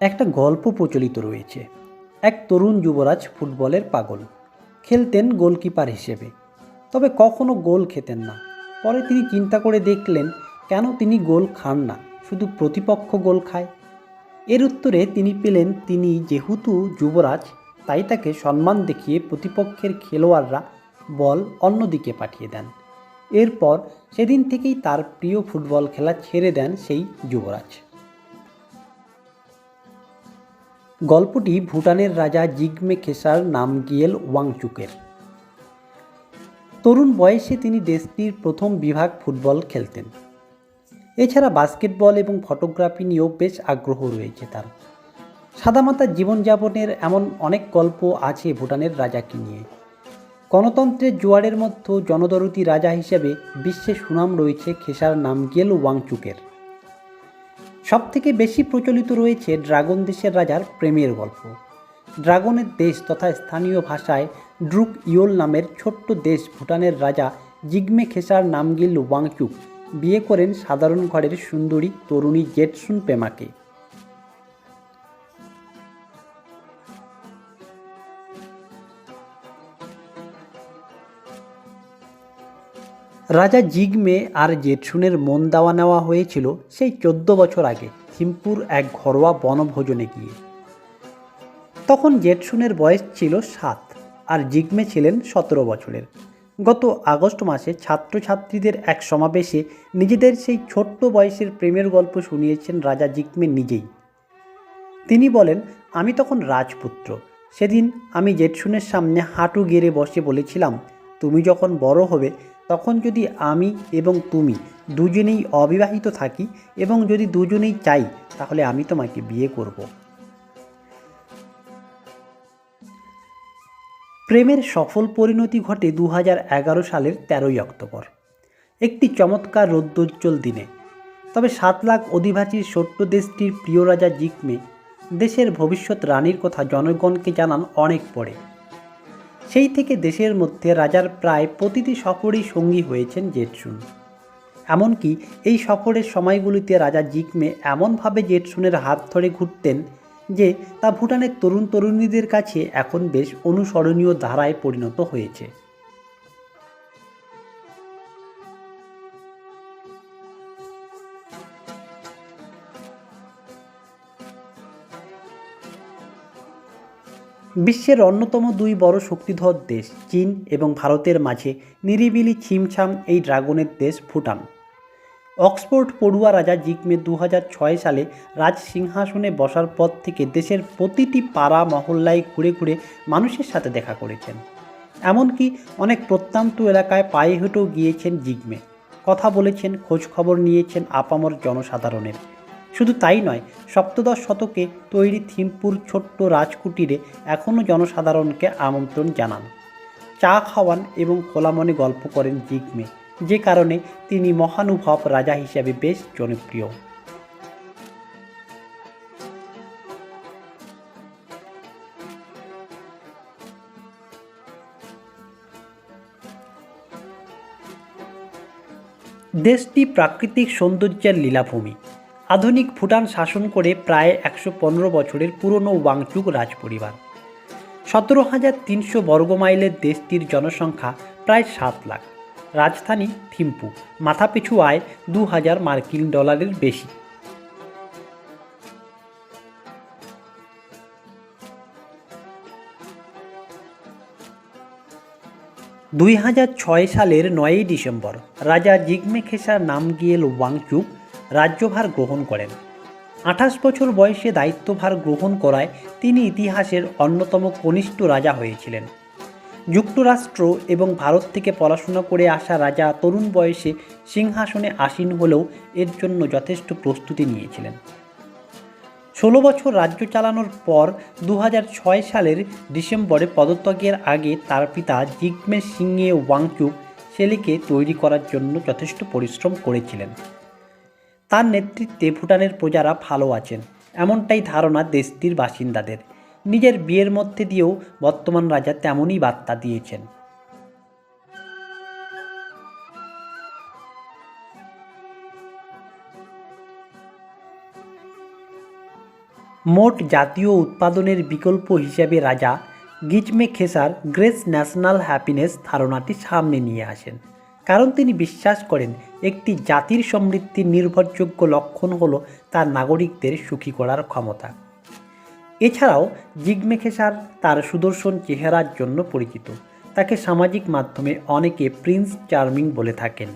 একটা গল্প প্রচলিত রয়েছে। এক তরুণ যুবরাজ ফুটবলের পাগল। খেলতেন গোলকিপার হিসেবে। তবে কখনো গোল খেতেন না। পরে তিনি চিন্তা করে দেখলেন, কেন তিনি গোল খান না? শুধু প্রতিপক্ষ গোল খায়। এর উত্তরে তিনি পেলেন, তিনি যেহেতু যুবরাজ, তাই তাকে সম্মান দেখিয়ে প্রতিপক্ষের খেলোয়াড়রা বল অন্যদিকে পাঠিয়ে দেন। এরপর সেদিন থেকেই তার প্রিয় ফুটবল খেলা ছেড়ে দেন সেই যুবরাজ। গল্পটি ভুটানের রাজা জিগমে খেসার নামগিয়েল ওয়াংচুকের। তরুণ বয়সে তিনি দেশটির প্রথম বিভাগ ফুটবল খেলতেন। এছাড়া বাস্কেটবল এবং ফটোগ্রাফি নিয়েও বেশ আগ্রহ রয়েছে তার। সাদামাতা জীবনযাপনের এমন অনেক গল্প আছে ভুটানের রাজাকে নিয়ে। গণতন্ত্রের জোয়ারের মধ্যে জনদরতি রাজা হিসেবে বিশ্বে সুনাম রয়েছে খেসার নামগিয়েল ওয়াংচুকের। সবথেকে বেশি প্রচলিত রয়েছে ড্রাগন দেশের রাজার প্রেমের গল্প। ড্রাগনের দেশ তথা স্থানীয় ভাষায় ড্রুক ইয়োল নামের ছোট্ট দেশ ভুটানের রাজা জিগমে খেসার নামগিল ওয়াংচুক। বিয়ে করেন সাধারণ ঘরের সুন্দরী তরুণী জেটসুন পেমাকে। রাজা জিগমে আর জেটসুনের মন দেওয়া নেওয়া হয়েছিল সেই চোদ্দ বছর আগে থিম্পুর এক ঘরোয়া বনভোজনে গিয়ে। তখন জেটসুনের বয়স ছিল সাত আর জিগমে ছিলেন সতেরো বছরের। গত আগস্ট মাসে ছাত্রছাত্রীদের এক সমাবেশে নিজেদের সেই ছোট্ট বয়সের প্রেমের গল্প শুনিয়েছেন রাজা জিগমে নিজেই। তিনি বলেন, আমি তখন রাজপুত্র। সেদিন আমি জেটসুনের সামনে হাঁটু গেড়ে বসে বলেছিলাম, তুমি যখন বড় হবে তখন যদি আমি এবং তুমি দুজনেই অবিবাহিত থাকি এবং যদি দুজনেই চাই, তাহলে আমি তোমাকে বিয়ে করব। প্রেমের সফল পরিণতি ঘটে দু হাজার এগারো সালের তেরোই অক্টোবর, একটি চমৎকার রৌদ্রোজ্জ্বল দিনে। তবে সাত লাখ অধিবাসীর ছোট্ট দেশটির প্রিয় রাজা জিকমে দেশের ভবিষ্যৎ রানীর কথা জনগণকে জানান অনেক পরে। সেই থেকে দেশের মধ্যে রাজার প্রায় প্রতিটি সফরেই সঙ্গী হয়েছেন জেটসুন। এমনকি এই সফরের সময়গুলিতে রাজা জিকমে এমনভাবে জেটসুনের হাত ধরে ঘুরতেন যে তা ভুটানের তরুণ তরুণীদের কাছে এখন বেশ অনুসরণীয় ধারায় পরিণত হয়েছে। বিশ্বের অন্যতম দুই বড় শক্তিধর দেশ, চীন এবং ভারতের মাঝে নিরিবিলি ছিমছাম এই ড্রাগনের দেশ ভুটান। অক্সফোর্ড পড়ুয়া রাজা জিগমে দু হাজার ছয় সালে রাজ সিংহাসনে বসার পর থেকে দেশের প্রতিটি পাড়া, মহল্লায় ঘুরে ঘুরে মানুষের সাথে দেখা করেছেন। এমনকি অনেক প্রত্যন্ত এলাকায় পায়ে হেঁটেও গিয়েছেন জিগমে। কথা বলেছেন খোঁজ খবর নিয়েছেন আপামর জনসাধারণের। শুধু তাই নয়, সপ্তদশ শতকে তৈরি থিম্পুর ছোট্ট রাজকুটিরে এখনও জনসাধারণকে আমন্ত্রণ জানান। চা খাওয়ান এবং খোলা মনে গল্প করেন জিগমে যে কারণে তিনি মহানুভব রাজা হিসেবে বেশ জনপ্রিয়। দেশটি প্রাকৃতিক সৌন্দর্যের লীলাভূমি। আধুনিক ভুটান শাসন করে প্রায় একশো পনেরো বছরের পুরনো ওয়াংচুক রাজপরিবার। সতেরো হাজার তিনশো বর্গমাইলের দেশটির জনসংখ্যা প্রায় সাত লাখ। রাজধানী থিম্পু মাথাপিছু আয় দু হাজার মার্কিন ডলারের বেশি। দুই হাজার ছয় সালের নয়ই ডিসেম্বর রাজা জিগমে খেসার নামগিয়েল ওয়াংচুক রাজ্যভার গ্রহণ করেন। আঠাশ বছর বয়সে দায়িত্বভার গ্রহণ করায় তিনি ইতিহাসের অন্যতম কনিষ্ঠ রাজা হয়েছিলেন। যুক্তরাষ্ট্র এবং ভারত থেকে পড়াশোনা করে আসা রাজা তরুণ বয়সে সিংহাসনে আসীন হলেও এর জন্য যথেষ্ট প্রস্তুতি নিয়েছিলেন। ষোলো বছর রাজ্য চালানোর পর দু হাজার ছয় সালের ডিসেম্বরে পদত্যাগের আগে তার পিতা জিগমে সিংয়ে ওয়াংচুক শেলিকে তৈরি করার জন্য যথেষ্ট পরিশ্রম করেছিলেন। তার নেতৃত্বে ভুটানের প্রজারা ভালো আছেন। এমনটাই ধারণা দেশটির বাসিন্দাদের। নিজের বিয়ের মধ্যে দিয়েও বর্তমান রাজা তেমনই বার্তা দিয়েছেন। মোট জাতীয় উৎপাদনের বিকল্প হিসেবে রাজা গিজমে খেসার গ্রেস ন্যাশনাল হ্যাপিনেস ধারণাটি সামনে নিয়ে আসেন। কারণ তিনি বিশ্বাস করেন একটি জাতির সমৃদ্ধির নির্ভরযোগ্য লক্ষণ হল তার নাগরিকদের সুখী করার ক্ষমতা। এছাড়াও জিগমে খেসার তার সুদর্শন চেহারার জন্য পরিচিত। তাকে সামাজিক মাধ্যমে অনেকে প্রিন্স চার্মিং বলে থাকেন।